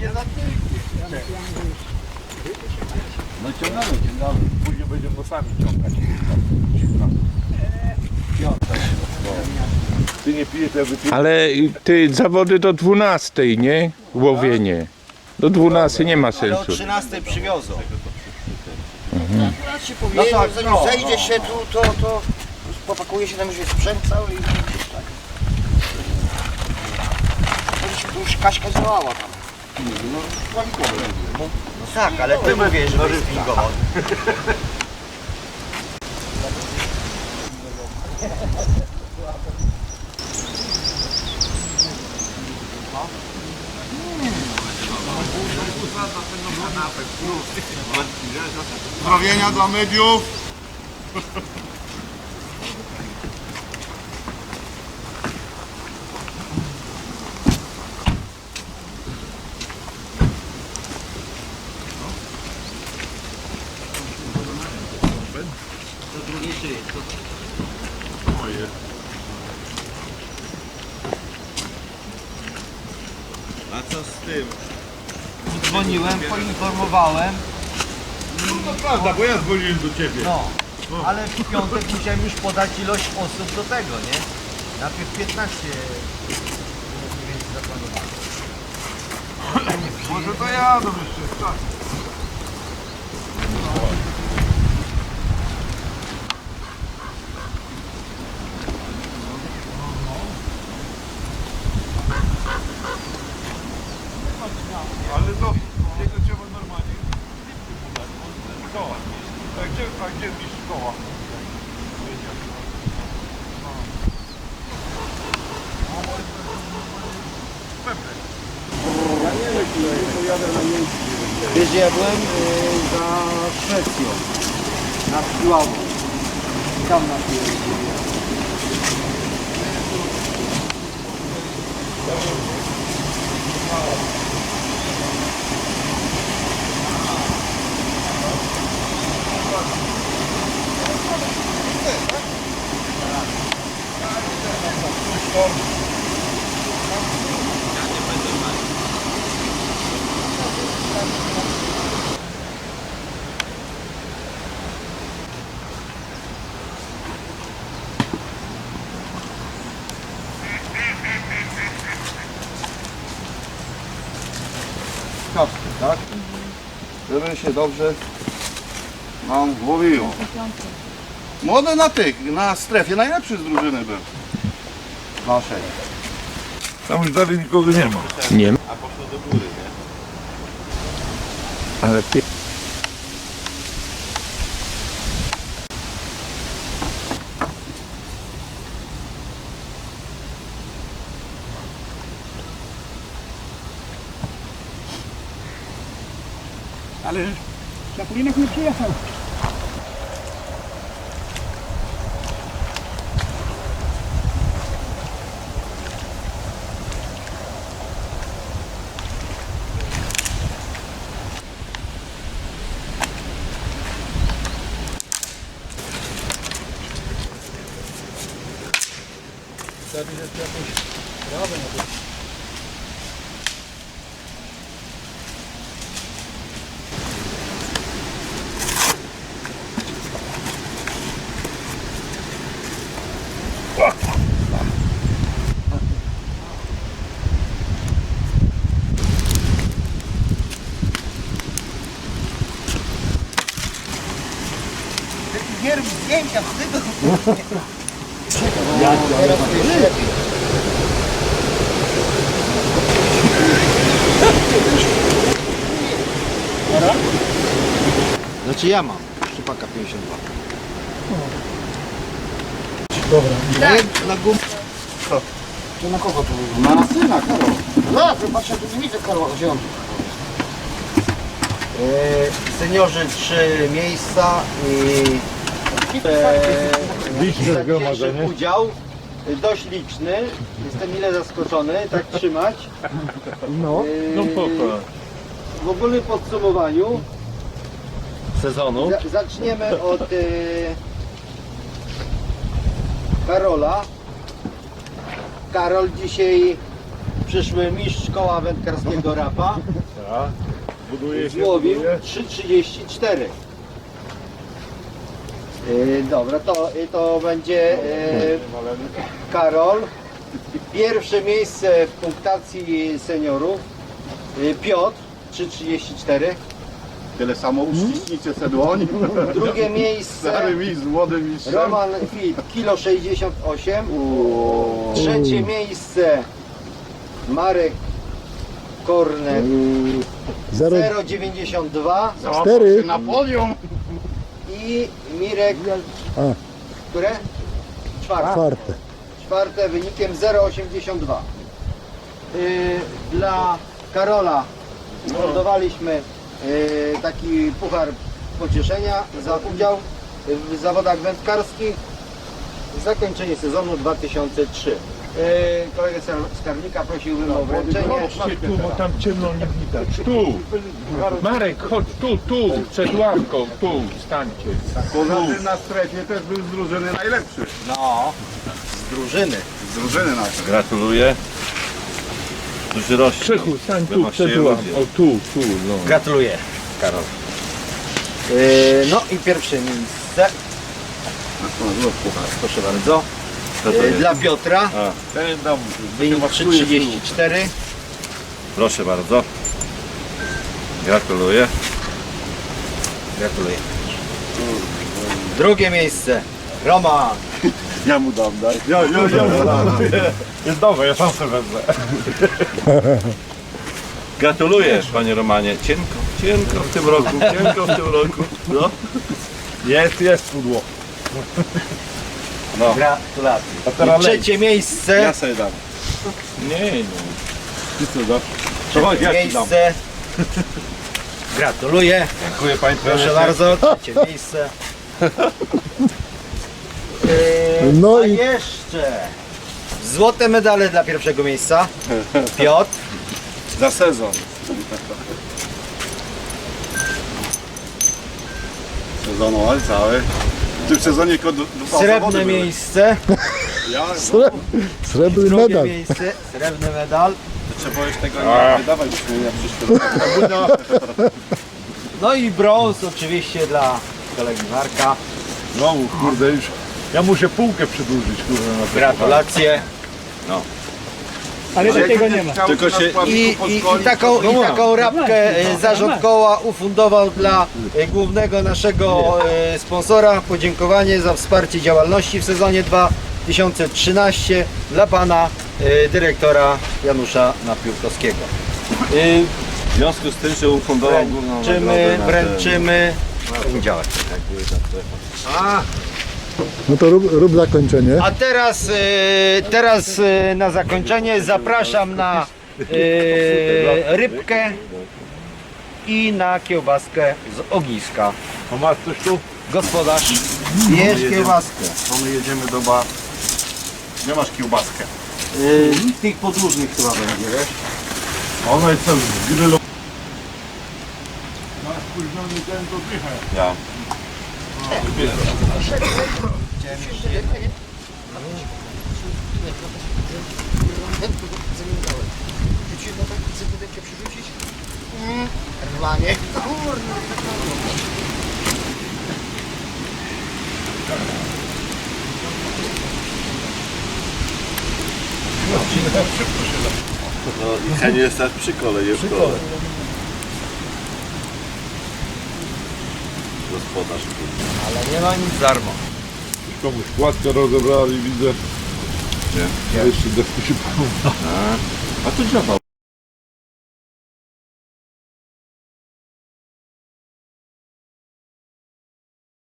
nie zatyknie. No ciągamy, ciągamy. Później będziemy nosami ciągać. Ty nie pijesz, ja wypiję. Ale ty zawody do 12, nie? Łowienie. Do 12 nie ma Ale o sensu. 13 przywiozą. Akurat się No tak, zanim no, zejdzie no. się tu, to, to popakuje się tam już sprzęt cały i tak. Może się tu już Kaśka działała tam. No tak, ale ty mówisz, że spingował. Pozdrowienia dla mediów. A co z tym? Dzwoniłem, poinformowałem, No prawda, bo ja dzwoniłem do ciebie. no. Ale w piątek musiałem już podać ilość osób do tego, nie? Najpierw 15 było mniej więcej zaplanowane. Może to ja do jeszcze czas. Ale to jego trzeba normalnie szkoła. A gdzie, a gdzie jest szkoła? Wiesz, ja byłem y, za Szwecją, nad Piławą. Tam na Piławą. Kapkę, tak? Żeby się dobrze nam łowiło. Młody na tych, na strefie najlepszy z drużyny był. Naszej. Tam już dalej nikogo nie ma. Nie ma. Ale ty... Ale Czapurinek nie przyjechał. Nie rób zdjęcia z tego. Teraz to już lepiej. Znaczy ja mam. Szczypaka 52. Na gum... To na kogo to było? Na syna, Karol. No, zobaczę, tu nie widzę Karola. Gdzie on? Yy, seniorzy trzy miejsca i e, Liczne dzisiejszy udział y, dość liczny. Jestem mile zaskoczony, tak trzymać. No, no W ogólnym podsumowaniu sezonu zaczniemy od e, Karola. Karol dzisiaj przyszły mistrz koła wędkarskiego Rapa. złowił 3,34. Yy, dobra, to, y, to będzie yy, Karol. Pierwsze miejsce w punktacji seniorów. Yy, Piotr 3,34. Tyle samo uściśnijcie se dłoń. Drugie miejsce Stary mistrz, młody mistrz. Roman Fit, kilo 68. Trzecie miejsce Marek Kornet, 0,92 Cztery. Na podium. I Mirek, A. które? Czwarte. Czwarte. Czwarte wynikiem 0,82. Yy, dla Karola fundowaliśmy yy, taki puchar pocieszenia za udział w zawodach wędkarskich. Zakończenie sezonu 2003. Yy, kolegę Skar- Skarbnika prosiłbym o wręczenie. Chodźcie tu, bo tam ciemno nie widać. Tu! Marek, chodź tu, tu, przed ławką, tu, stańcie. Poza tym na strefie też był z drużyny najlepszy. No, z drużyny. Z drużyny naszej. Gratuluję. Duży rośnie. Krzychu, stań tu, przed ławką. O, tu, tu, no. Gratuluję, Karol. Yy, no i pierwsze miejsce, proszę bardzo, Dla Piotra. A, ten dam. Wynik 3,34. Proszę bardzo. Gratuluję. Gratuluję. Drugie miejsce. Roman. Ja mu dam, daj. Ja, ja, ja mu dam. Jest dobre, ja sam sobie wezmę. Gratuluję, panie Romanie. Cienko, cienko w tym roku, cienko w tym roku. No. Jest, jest pudło. No. Gratulacje. A teraz I trzecie miejsce. Ja sobie dam. Nie, nie. Ty co dasz? Trzecie ja ci dam. miejsce. Gratuluję. Dziękuję panie Proszę prezesie. bardzo. Trzecie miejsce. Yy, No a i- jeszcze złote medale dla pierwszego miejsca. Piotr. Za sezon. Sezonu, ale cały. Tym sezonie tylko d- dwa zawody Srebrne były. miejsce. Ja, Sre, srebrny Drugie medal. miejsce. Srebrny medal. Trzeba już tego nie wydawać, byśmy przyszły rok. No i brąz oczywiście dla kolegi Marka. No kurde już. Ja muszę półkę przedłużyć kurde na te Gratulacje. Ale takiego nie ma. Tylko się- I, i, i, taką, i taką rapkę e, zarząd koła ufundował dla e, głównego naszego e, sponsora. Podziękowanie za wsparcie działalności w sezonie 2013 dla pana e, dyrektora Janusza Napiórkowskiego. E, W związku z tym, że ufundował główną Wręczymy, nagrodę na wręczymy poniedziałek. No to rób, rób zakończenie. A teraz, e, teraz e, na zakończenie zapraszam na e, rybkę i na kiełbaskę z ogniska. ten. A masz coś tu? Gospodarz, bierz kiełbaskę. to my jedziemy do ba... Gdzie masz kiełbaskę? E, tych podłużnych chyba będzie, wiesz? Ona jest tam zgrylowana. Ja. Rwanie. No i Heniu jest teraz przy kole, nie w kole. Gospodarz. Ale nie ma nic darmo. Komuś płatkę rozebrali, widzę. Gdzie? Ja jeszcze desku się A tu działa.